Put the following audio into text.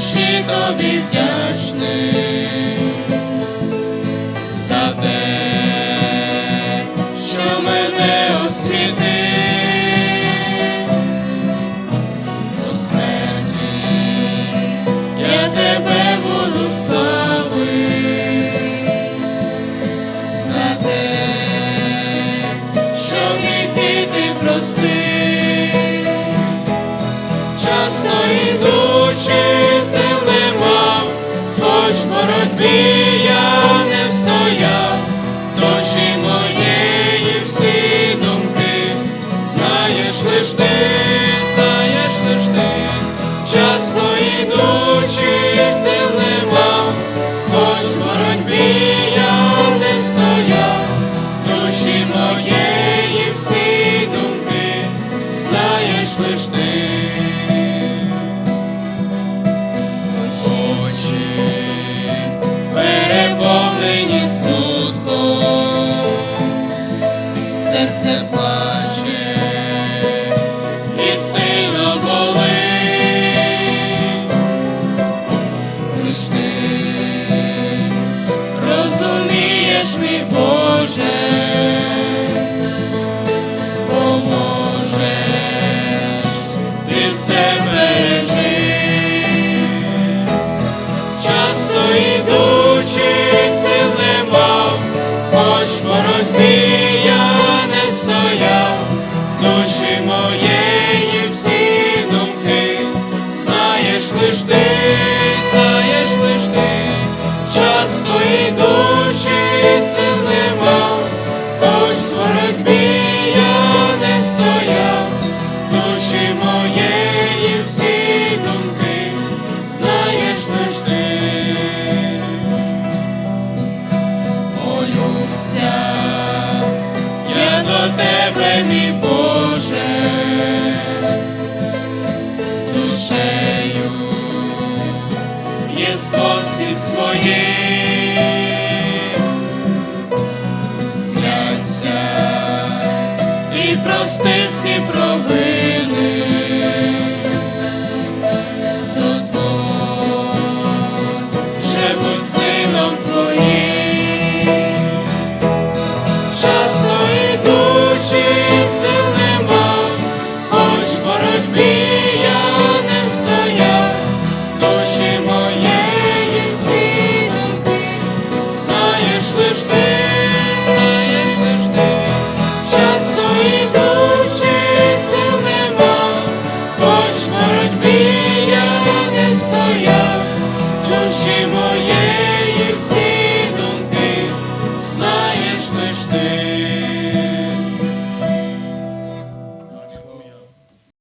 душі тобі вдячний за те, що мене освітив. До смерті, я тебе буду славити за те, що гріхи ти простив. Часто ідучи, знаєш лиш ти, знаєш лиш ти, часто ідучи, сил не мав, хоч в боротьбі я не стояв, душі моєї всі думки, знаєш лиш ти. Очі переповнені смутком, серце плаче боротьбі я не стояв, душі моєї Молюся, я до тебе, мій Боже, душею, єством всіх своїм, зглянься і прости всі провини. Ти.